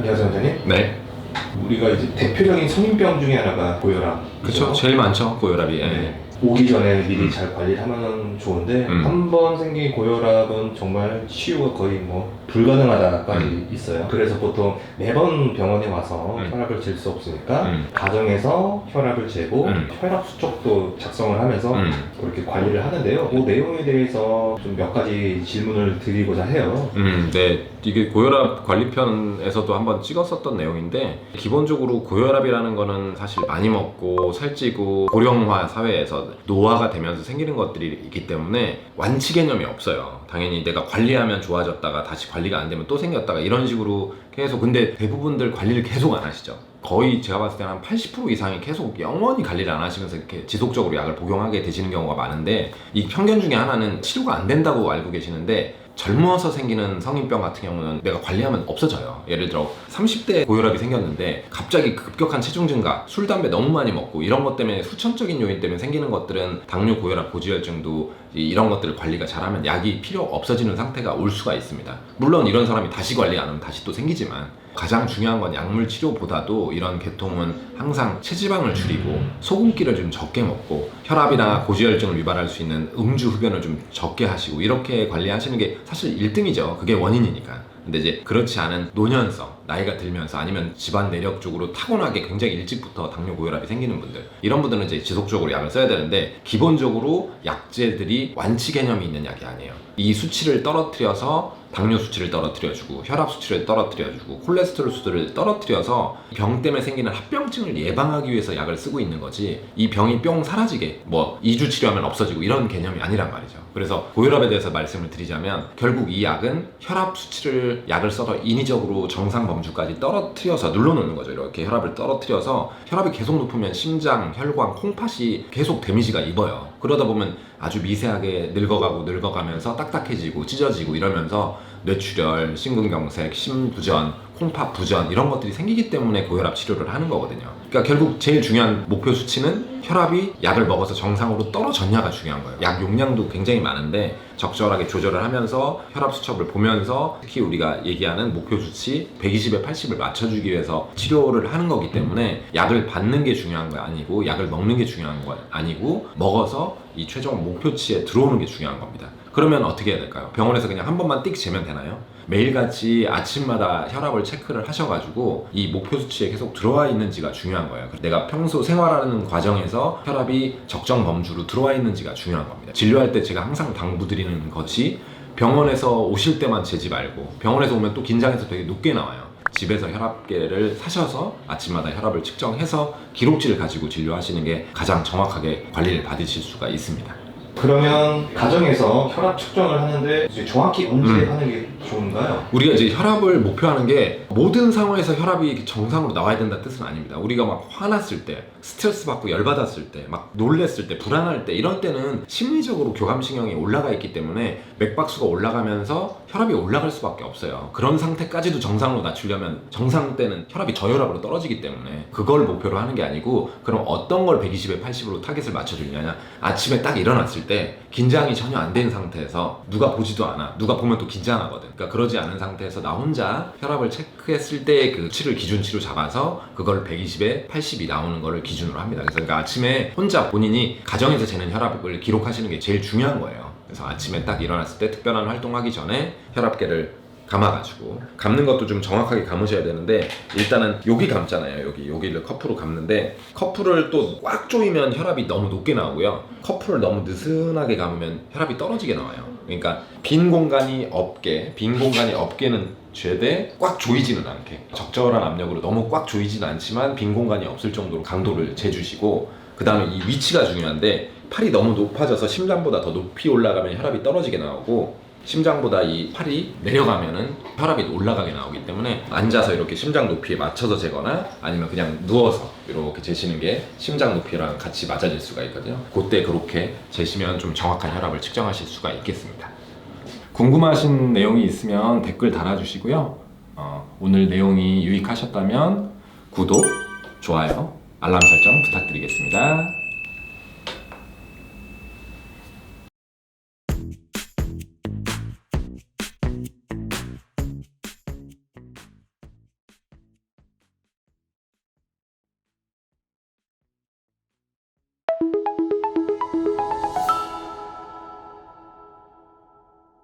안녕하세요 원장님. 네, 우리가 이제 대표적인 성인병 중에 하나가 고혈압. 그렇죠. 제일 많죠 고혈압이. 예. 네. 오기 전에 미리 잘 관리를 하면 좋은데 음. 한번 생긴 고혈압은 정말 치유가 거의 뭐 불가능하다까지 음. 있어요. 그래서 보통 매번 병원에 와서 음. 혈압을 잴 수 없으니까 음. 가정에서 혈압을 재고 음. 혈압 수첩도 작성을 하면서 음. 그렇게 관리를 하는데요. 그 내용에 대해서 좀 몇 가지 질문을 드리고자 해요. 음, 네. 이게 고혈압 관리편에서도 한번 찍었었던 내용인데 기본적으로 고혈압이라는 거는 사실 많이 먹고 살찌고 고령화 사회에서 노화가 되면서 생기는 것들이 있기 때문에 완치 개념이 없어요. 당연히 내가 관리하면 좋아졌다가 다시 관리가 안 되면 또 생겼다가 이런 식으로 계속 근데 대부분들 관리를 계속 안 하시죠. 거의 제가 봤을 때는 한 80% 이상이 계속 영원히 관리를 안 하시면서 이렇게 지속적으로 약을 복용하게 되시는 경우가 많은데 이 편견 중에 하나는 치료가 안 된다고 알고 계시는데 젊어서 생기는 성인병 같은 경우는 내가 관리하면 없어져요. 예를 들어 30대 고혈압이 생겼는데 갑자기 급격한 체중 증가, 술, 담배 너무 많이 먹고 이런 것 때문에 수천적인 요인 때문에 생기는 것들은 당뇨, 고혈압, 고지혈증도 이- 이런 것들을 관리가 잘하면 약이 필요 없어지는 상태가 올 수가 있습니다. 물론 이런 사람이 다시 관리 안 하면 다시 또 생기지만 가장 중요한 건 약물 치료보다도 이런 계통은 항상 체지방을 줄이고 소금기를 좀 적게 먹고 혈압이나 고지혈증을 유발할 수 있는 음주 흡연을 좀 적게 하시고 이렇게 관리하시는 게 사실 1등이죠. 그게 원인이니까. 근데 이제 그렇지 않은 노년성, 나이가 들면서 아니면 집안 내력 쪽으로 타고나게 굉장히 일찍부터 당뇨 고혈압이 생기는 분들 이런 분들은 이제 지속적으로 약을 써야 되는데 기본적으로 약제들이 완치 개념이 있는 약이 아니에요. 이 수치를 떨어뜨려서 당뇨 수치를 떨어뜨려주고 혈압 수치를 떨어뜨려주고 콜레스테롤 수치를 떨어뜨려서 병 때문에 생기는 합병증을 예방하기 위해서 약을 쓰고 있는 거지 이 병이 뿅 사라지게 뭐 2주 치료하면 없어지고 이런 개념이 아니란 말이죠. 그래서 고혈압에 대해서 말씀을 드리자면 결국 이 약은 혈압 수치를 약을 써서 인위적으로 정상 범주까지 떨어뜨려서 눌러놓는 거죠. 이렇게 혈압을 떨어뜨려서 혈압이 계속 높으면 심장, 혈관, 콩팥이 계속 데미지가 입어요. 그러다 보면 아주 미세하게 늙어가고 늙어가면서 딱딱해지고 찢어지고 이러면서 뇌출혈, 심근경색, 심부전, 콩팥 부전 이런 것들이 생기기 때문에 고혈압 치료를 하는 거거든요. 그러니까 결국 제일 중요한 목표 수치는 혈압이 약을 먹어서 정상으로 떨어졌냐가 중요한 거예요. 약 용량도 굉장히 많은데 적절하게 조절을 하면서 혈압 수첩을 보면서 특히 우리가 얘기하는 목표 수치 120에 80을 맞춰주기 위해서 치료를 하는 거기 때문에 약을 받는 게 중요한 거 아니고 약을 먹는 게 중요한 거 아니고 먹어서 이 최종 목표치에 들어오는 게 중요한 겁니다. 그러면 어떻게 해야 될까요? 병원에서 그냥 한 번만 띡 재면 되나요? 매일같이 아침마다 혈압을 체크를 하셔가지고 이 목표 수치에 계속 들어와 있는지가 중요한 거예요. 내가 평소 생활하는 과정에서 혈압이 적정 범주로 들어와 있는지가 중요한 겁니다. 진료할 때 제가 항상 당부드리는 것이 병원에서 오실 때만 재지 말고 병원에서 오면 또 긴장해서 되게 높게 나와요. 집에서 혈압계를 사셔서 아침마다 혈압을 측정해서 기록지를 가지고 진료하시는 게 가장 정확하게 관리를 받으실 수가 있습니다. 그러면 가정에서 혈압 측정을 하는데 이제 정확히 언제 음. 하는 게 좋은가요? 우리가 이제 혈압을 목표하는 게 모든 상황에서 혈압이 정상으로 나와야 된다는 뜻은 아닙니다. 우리가 막 화났을 때, 스트레스 받고 열받았을 때, 막 놀랬을 때, 불안할 때 이런 때는 심리적으로 교감신경이 올라가 있기 때문에 맥박수가 올라가면서 혈압이 올라갈 수밖에 없어요. 그런 상태까지도 정상으로 낮추려면 정상 때는 혈압이 저혈압으로 떨어지기 때문에 그걸 목표로 하는 게 아니고 그럼 어떤 걸 120에 80으로 타겟을 맞춰주냐냐 아침에 딱 일어났을 때 긴장이 전혀 안 된 상태에서 누가 보지도 않아. 누가 보면 또 긴장하거든. 그러니까 그러지 않은 상태에서 나 혼자 혈압을 체크했을 때그 수치를 기준치로 잡아서 그걸 120에 80이 나오는 거를 기준으로 합니다. 그래서 그러니까 아침에 혼자 본인이 가정에서 재는 혈압을 기록하시는 게 제일 중요한 거예요. 그래서 아침에 딱 일어났을 때 특별한 활동하기 전에 혈압계를 감아가지고. 감는 것도 좀 정확하게 감으셔야 되는데 일단은 여기 감잖아요 여기. 여기를 커프로 감는데 커프를 또 꽉 조이면 혈압이 너무 높게 나오고요. 커프를 너무 느슨하게 감으면 혈압이 떨어지게 나와요. 그러니까 빈 공간이 없게 빈 공간이 없게는 죄대 꽉 조이지는 않게. 적절한 압력으로 너무 꽉 조이지는 않지만 빈 공간이 없을 정도로 강도를 재주시고 그 다음에 이 위치가 중요한데 팔이 너무 높아져서 심장보다 더 높이 올라가면 혈압이 떨어지게 나오고 심장보다 이 팔이 내려가면은 혈압이 올라가게 나오기 때문에 앉아서 이렇게 심장 높이에 맞춰서 재거나 아니면 그냥 누워서 이렇게 재시는 게 심장 높이랑 같이 맞아질 수가 있거든요. 그때 그렇게 재시면 좀 정확한 혈압을 측정하실 수가 있겠습니다. 궁금하신 내용이 있으면 댓글 달아주시고요. 어, 오늘 내용이 유익하셨다면 구독, 좋아요, 알람 설정 부탁드리겠습니다.